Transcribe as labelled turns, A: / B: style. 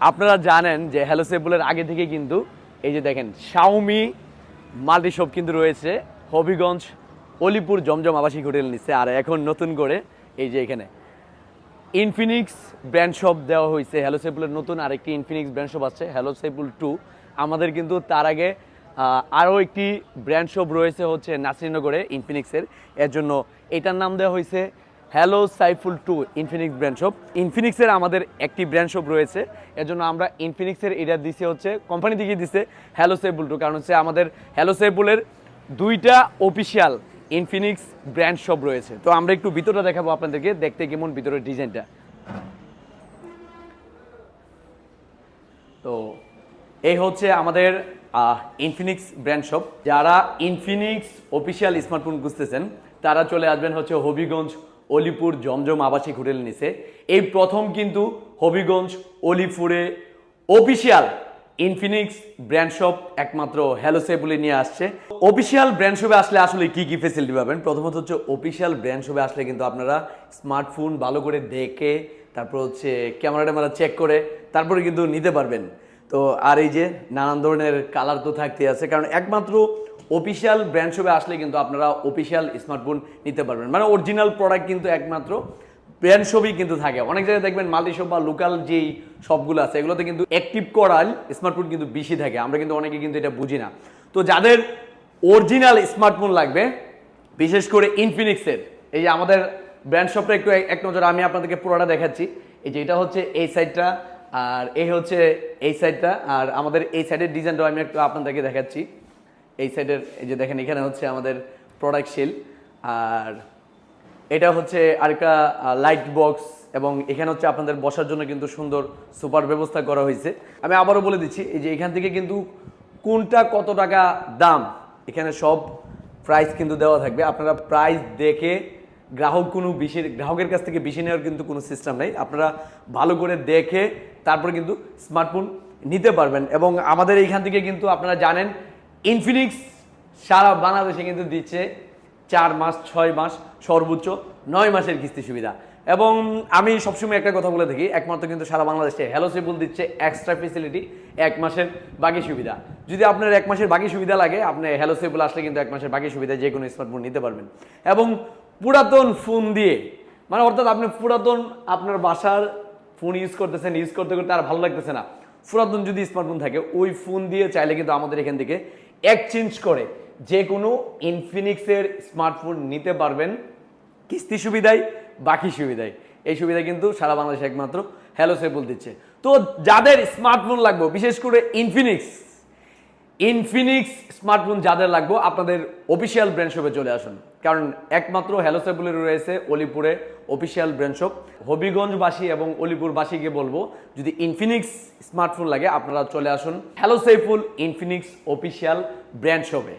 A: আপনারা জানেন যে হ্যালো সেবুলের আগে থেকে কিন্তু এই যে দেখেন শাওমি মাল্টি শপ কিন্তু রয়েছে হবিগঞ্জ অলিপুর জমজম আবাসিক হোটেল নিচ্ছে আর এখন নতুন করে এই যে এখানে ইনফিনিক্স ব্র্যান্ড শপ দেওয়া হয়েছে হ্যালো সেপুলের নতুন আরেকটি ইনফিনিক্স ব্র্যান্ড শপ আছে হ্যালো সেপুল টু আমাদের কিন্তু তার আগে আরও একটি ব্র্যান্ড শপ রয়েছে হচ্ছে নাসিরনগরে ইনফিনিক্সের এর জন্য এটার নাম দেওয়া হয়েছে hello Saiful two Infinix brand shop ইনফিনিক্সের আমাদের একটি ব্র্যান্ড শপ রয়েছে। এর জন্য আমরা ইনফিনিক্সের এটা দিছে হচ্ছে কোম্পানি থেকে দিছে হ্যালো সেপুল টু। কারণ হচ্ছে আমাদের হ্যালো সেপুলের দুইটা অফিসিয়াল ইনফিনিক্স ব্র্যান্ড শপ রয়েছে। তো আমরা একটু ভিতরটা দেখাবো আপনাদেরকে, দেখতে কেমন ভিতরের ডিজাইনটা তো এই হচ্ছে আমাদের ইনফিনিক্স ব্র্যান্ড শপ যারা ইনফিনিক্স অফিসিয়াল স্মার্টফোন খুঁজতেছেন, তারা চলে আসবেন হচ্ছে হবিগঞ্জ অলিপুর জমজম আবাসিক হোটেল নিচে এই প্রথম কিন্তু হবিগঞ্জ, অলিপুরে অফিসিয়াল ইনফিনিক্স ব্র্যান্ড শপ একমাত্র হ্যালো সেবুলে নিয়ে আসছে। অফিসিয়াল ব্র্যান্ড শপে আসলে আসলে কি কি ফেসিলিটি পাবেন? প্রথমত হচ্ছে অফিসিয়াল ব্র্যান্ড শপে আসলে কিন্তু আপনারা স্মার্টফোন ভালো করে দেখে, তারপর হচ্ছে ক্যামেরা ট্যামেরা চেক করে, তারপরে কিন্তু নিতে পারবেন। তো আর এই যে নানান ধরনের কালার তো থাকতে আছে। কারণ একমাত্র অফিসিয়াল ব্র্যান্ড শপে আসলে কিন্তু আপনারা অফিসিয়াল স্মার্টফোন নিতে পারবেন। মানে অরিজিনাল প্রোডাক্ট কিন্তু একমাত্র ব্র্যান্ড শপই কিন্তু থাকে। অনেক জায়গায় দেখবেন মাল্টি শপ বা লোকাল যেই শপগুলো আছে, এগুলোতে কিন্তু অ্যাক্টিভ করাল স্মার্টফোন কিন্তু বেশি থাকে। আমরা কিন্তু অনেকে কিন্তু এটা বুঝি না। তো যাদের অরিজিনাল স্মার্টফোন লাগবে, বিশেষ করে ইনফিনিক্সের এই যে আমাদের ব্র্যান্ড শপটা একটু এক- নজর, আমি আপনাদেরকে পুরোটা দেখাচ্ছি। এই যে এটা হচ্ছে এই সাইডটা আর এই হচ্ছে এই সাইডটা আর আমাদের এই সাইডের ডিজাইনটাও আমি একটু আপনাদেরকে দেখাচ্ছি। এই সাইডের এই যে দেখেন, এখানে হচ্ছে আমাদের প্রোডাক্ট শিল আর এটা হচ্ছে আরেকটা লাইট বক্স এবং এখানে হচ্ছে আপনাদের বসার জন্য কিন্তু সুন্দর সুপার ব্যবস্থা করা হয়েছে। আমি আবারও বলে দিচ্ছি, এই যে এখান থেকে কিন্তু কোনটা কত টাকা দাম, এখানে সব প্রাইস কিন্তু দেওয়া থাকবে। আপনারা প্রাইস দেখে গ্রাহক কোনো বেশি গ্রাহকের কাছ থেকে বেশি নেওয়ার কিন্তু কোনো সিস্টেম নেই। আপনারা ভালো করে দেখে তারপরে কিন্তু স্মার্টফোন নিতে পারবেন। এবং আমাদের এইখান থেকে কিন্তু আপনারা জানেন ইনফিনিক্স সারা বাংলাদেশে কিন্তু দিচ্ছে চার মাস, ছয় মাস সর্বোচ্চ নয় মাসের কিস্তি সুবিধা। এবং আমি সবসময় একটা কথা বলে থাকি, একমাত্র কিন্তু সারা বাংলাদেশে হ্যালো সেবুল দিচ্ছে এক্সট্রা ফেসিলিটি এক মাসের বাকি সুবিধা। যদি আপনার এক মাসের বাকি সুবিধা লাগে, আপনি হ্যালো সেবুল আসলে কিন্তু এক মাসের বাকি সুবিধা যে কোনো স্মার্টফোন নিতে পারবেন। এবং পুরাতন ফোন দিয়ে মানে অর্থাৎ আপনি পুরাতন আপনার বাসার ফোন ইউজ করতেছেন ইউজ করতে করতে আর ভালো লাগতেছে না। পুরাতন যদি স্মার্টফোন থাকে, ওই ফোন দিয়ে চাইলে কিন্তু আমাদের এখান থেকে এক্সচেঞ্জ করে যে কোনো ইনফিনিক্সের স্মার্টফোন নিতে পারবেন। কিস্তি সুবিধায় বাকি সুবিধায় এই সুবিধা কিন্তু সারা বাংলাদেশে একমাত্র হ্যালো সেবল দিচ্ছে তো যাদের স্মার্টফোন লাগবে, বিশেষ করে ইনফিনিক্স ইনফিনিক্স স্মার্টফোন যাদের লাগবে, আপনাদের অফিসিয়াল ব্র্যান্ড শপে চলে আসুন। কারণ একমাত্র হ্যালো সেবুলের রয়েছে অলিপুরে অফিসিয়াল ব্র্যান্ড শপ। হবিগঞ্জবাসী এবং অলিপুরবাসীকে বলব, যদি ইনফিনিক্স স্মার্টফোন লাগে, আপনারা চলে আসুন hello Saiful Infinix official brand শপে।